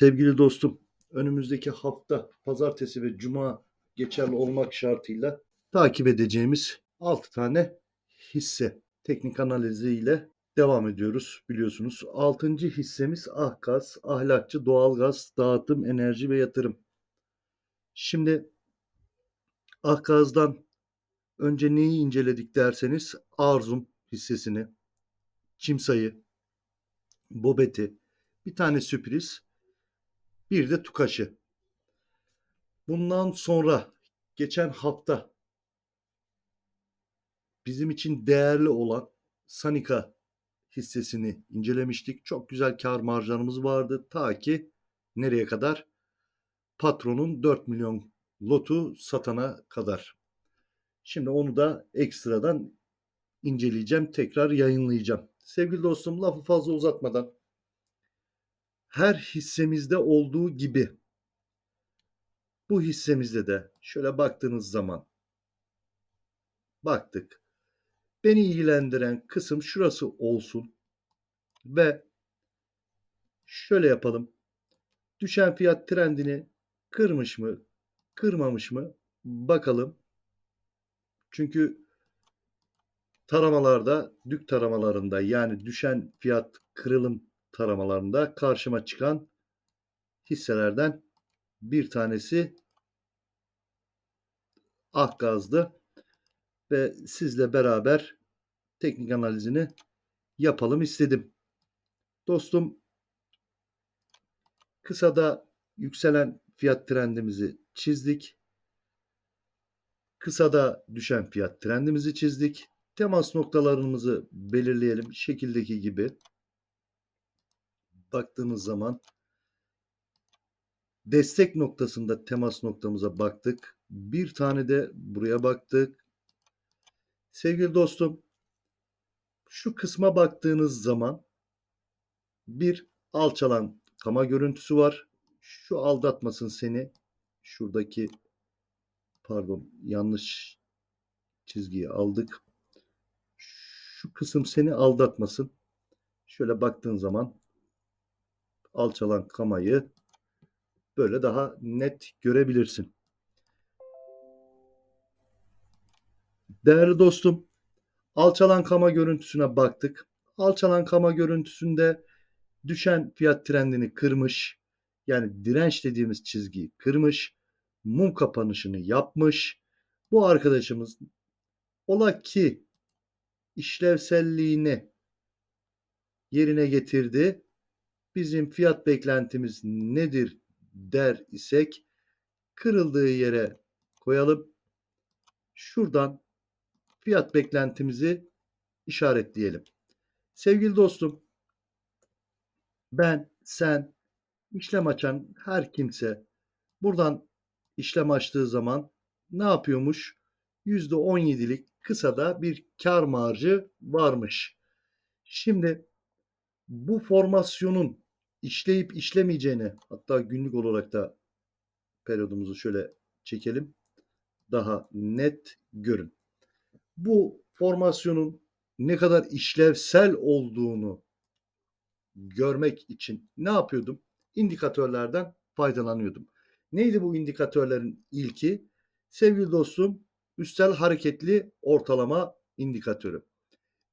Sevgili dostum, önümüzdeki hafta pazartesi ve cuma geçerli olmak şartıyla takip edeceğimiz 6 tane hisse teknik analiziyle devam ediyoruz biliyorsunuz. 6. hissemiz Ahgaz, ahlakçı doğalgaz, dağıtım, enerji ve yatırım. Şimdi Ahgaz'dan önce neyi inceledik derseniz Arzum hissesini, Çimsay'ı, Bobet'i, bir tane sürpriz, bir de Tukaş'ı. Bundan sonra geçen hafta bizim için değerli olan Sanika hissesini incelemiştik. Çok güzel kar marjlarımız vardı. Ta ki nereye kadar? Patronun 4 milyon lotu satana kadar. Şimdi onu da ekstradan inceleyeceğim. Tekrar yayınlayacağım. Sevgili dostum lafı fazla uzatmadan her hissemizde olduğu gibi bu hissemizde de şöyle baktığınız zaman baktık. Beni ilgilendiren kısım şurası olsun ve şöyle yapalım. Düşen fiyat trendini kırmış mı, kırmamış mı bakalım. Çünkü taramalarda, dük taramalarında yani düşen fiyat kırılım taramalarında karşıma çıkan hisselerden bir tanesi Akgaz'dı ve sizle beraber teknik analizini yapalım istedim. Dostum kısada yükselen fiyat trendimizi çizdik. Kısada düşen fiyat trendimizi çizdik. Temas noktalarımızı belirleyelim şekildeki gibi baktığımız zaman destek noktasında temas noktamıza baktık. Bir tane de buraya baktık. Sevgili dostum, şu kısma baktığınız zaman bir alçalan kama görüntüsü var. Şu aldatmasın seni. Şuradaki pardon yanlış çizgiyi aldık. Şu kısım seni aldatmasın. Şöyle baktığın zaman alçalan kamayı böyle daha net görebilirsin. Değerli dostum, alçalan kama görüntüsüne baktık. Alçalan kama görüntüsünde düşen fiyat trendini kırmış. Yani direnç dediğimiz çizgiyi kırmış. Mum kapanışını yapmış. Bu arkadaşımız ola ki işlevselliğini yerine getirdi. Bizim fiyat beklentimiz nedir der isek kırıldığı yere koyalım. Şuradan fiyat beklentimizi işaretleyelim. Sevgili dostum, ben, sen, işlem açan her kimse buradan işlem açtığı zaman ne yapıyormuş? %17'lik kısada bir kar marjı varmış. Şimdi bu formasyonun işleyip işlemeyeceğini hatta günlük olarak da periyodumuzu şöyle çekelim. Daha net görün. Bu formasyonun ne kadar işlevsel olduğunu görmek için ne yapıyordum? İndikatörlerden faydalanıyordum. Neydi bu indikatörlerin ilki? Sevgili dostum, üstel hareketli ortalama indikatörü.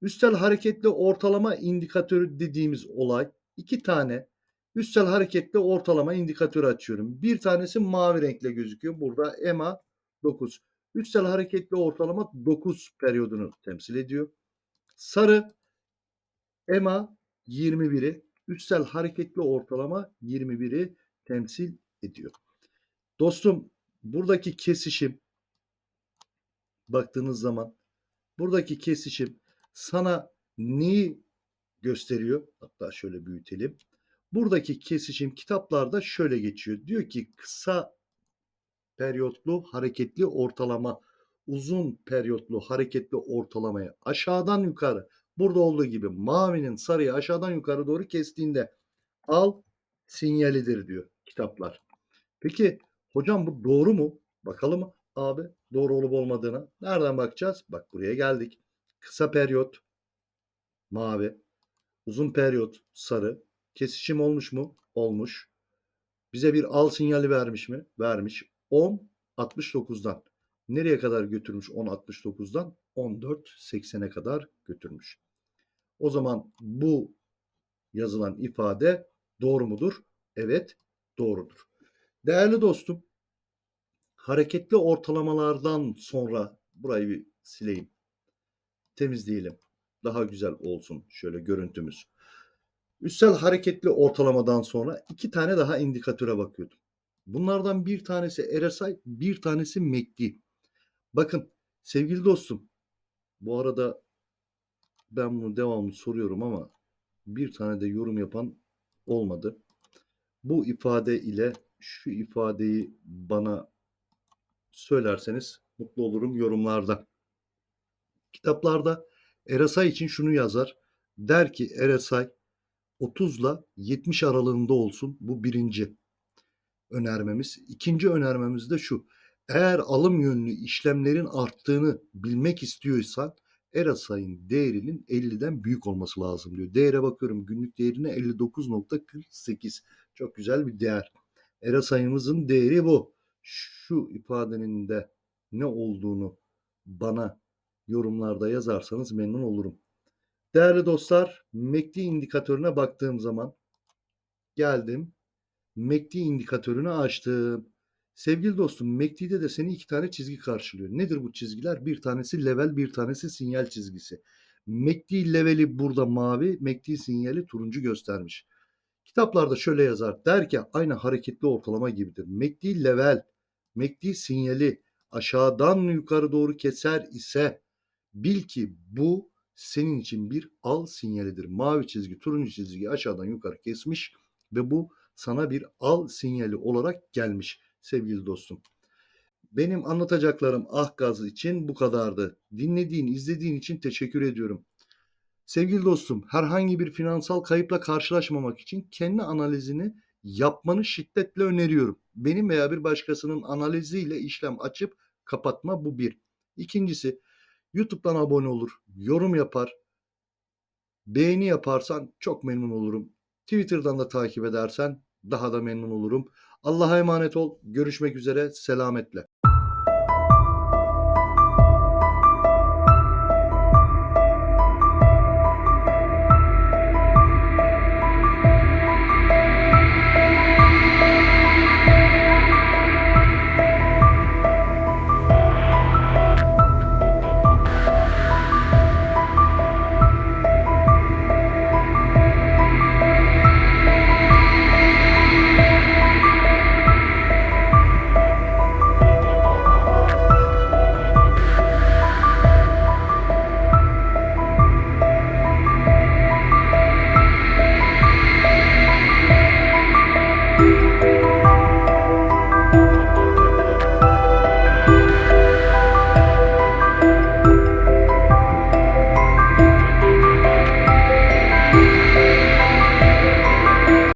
Üstel hareketli ortalama indikatörü dediğimiz olay iki tane üstel hareketli ortalama indikatörü açıyorum. Bir tanesi mavi renkle gözüküyor. Burada EMA 9. Üstel hareketli ortalama 9 periyodunu temsil ediyor. Sarı EMA 21'i, üstel hareketli ortalama 21'i temsil ediyor. Dostum buradaki kesişim baktığınız zaman buradaki kesişim sana neyi gösteriyor? Hatta şöyle büyütelim. Buradaki kesişim kitaplarda şöyle geçiyor. Diyor ki kısa periyotlu hareketli ortalama uzun periyotlu hareketli ortalamaya aşağıdan yukarı burada olduğu gibi mavinin sarıyı aşağıdan yukarı doğru kestiğinde al sinyalidir diyor kitaplar. Peki hocam bu doğru mu? Bakalım abi doğru olup olmadığına. Nereden bakacağız? Bak buraya geldik. Kısa periyot mavi, uzun periyot sarı. Kesişim olmuş mu? Olmuş. Bize bir al sinyali vermiş mi? Vermiş. 10 69'dan nereye kadar götürmüş 10 69'dan 14 80'e kadar götürmüş. O zaman bu yazılan ifade doğru mudur? Evet, doğrudur. Değerli dostum, hareketli ortalamalardan sonra burayı bir sileyim. Temizleyelim. Daha güzel olsun şöyle görüntümüz. Üstel hareketli ortalamadan sonra iki tane daha indikatöre bakıyordum. Bunlardan bir tanesi RSI, bir tanesi MACD. Bakın sevgili dostum, bu arada ben bunu devamlı soruyorum ama bir tane de yorum yapan olmadı. Bu ifade ile şu ifadeyi bana söylerseniz mutlu olurum yorumlarda. Kitaplarda RSI için şunu yazar. Der ki RSI 30 ile 70 aralığında olsun. Bu birinci önermemiz. İkinci önermemiz de şu. Eğer alım yönlü işlemlerin arttığını bilmek istiyorsan RSI'nin değerinin 50'den büyük olması lazım diyor. Değere bakıyorum günlük değerine 59.48. Çok güzel bir değer. RSI'mızın değeri bu. Şu ifadenin de ne olduğunu bana yorumlarda yazarsanız memnun olurum. Değerli dostlar, MACD indikatörüne baktığım zaman geldim. MACD indikatörünü açtım. Sevgili dostum MACD'de de seni iki tane çizgi karşılıyor. Nedir bu çizgiler? Bir tanesi level, bir tanesi sinyal çizgisi. MACD leveli burada mavi, MACD sinyali turuncu göstermiş. Kitaplarda şöyle yazar. Der ki aynı hareketli ortalama gibidir. MACD level, MACD sinyali aşağıdan yukarı doğru keser ise bil ki bu senin için bir al sinyalidir. Mavi çizgi, turuncu çizgi aşağıdan yukarı kesmiş ve bu sana bir al sinyali olarak gelmiş sevgili dostum. Benim anlatacaklarım ah gazı için bu kadardı. Dinlediğin, izlediğin için teşekkür ediyorum. Sevgili dostum, herhangi bir finansal kayıpla karşılaşmamak için kendi analizini yapmanı şiddetle öneriyorum. Benim veya bir başkasının analiziyle işlem açıp kapatma bu bir. İkincisi, YouTube'dan abone olur, yorum yapar, beğeni yaparsan çok memnun olurum. Twitter'dan da takip edersen daha da memnun olurum. Allah'a emanet ol. Görüşmek üzere. Selametle.